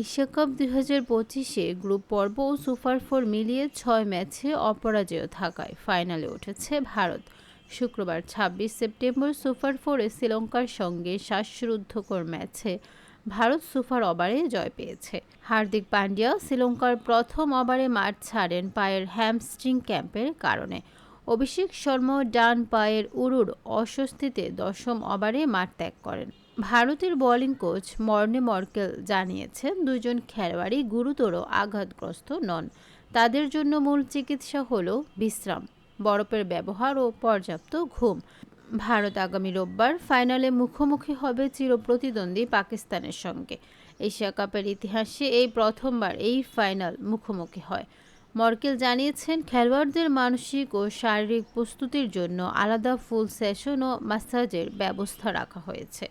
Asia cup দুই হাজার পঁচিশে গ্রুপ পর্ব ও সুপার ফোর মিলিয়ে ছয় ম্যাচে অপরাজেয় থাকায় ফাইনালে উঠেছে ভারত। শুক্রবার ২৬ সেপ্টেম্বর সুপার ফোরে শ্রীলঙ্কার সঙ্গে শ্বাসরুদ্ধকর ম্যাচে ভারত সুপার ওভারে জয় পেয়েছে। হার্দিক পান্ডিয়া শ্রীলঙ্কার প্রথম ওভারে মাঠ ছাড়েন পায়ের হ্যামস্ট্রিং ক্যাম্পের কারণে। অভিষেক শর্মা ডান পায়ের উরুর অস্বস্তিতে দশম ওভারে মাঠ ত্যাগ করেন। ভারতের বোলিং কোচ মর্নে মর্কেল জানিয়েছেন দুজন খেলোয়াড়ই গুরুতর আঘাতগ্রস্ত নন। তাদের জন্য মূল চিকিৎসা হল বিশ্রাম, বরফের ব্যবহার ও পর্যাপ্ত ঘুম। ভারত আগামী রোববার ফাইনালে মুখোমুখি হবে চিরপ্রতিদ্বন্দ্বী পাকিস্তানের সঙ্গে। এশিয়া কাপের ইতিহাসে এই প্রথমবার এই ফাইনাল মুখোমুখি হয়। মর্কেল জানিয়েছেন, খেলোয়াড়দের মানসিক ও শারীরিক প্রস্তুতির জন্য আলাদা ফুল সেশন ও ম্যাসাজের ব্যবস্থা রাখা হয়েছে।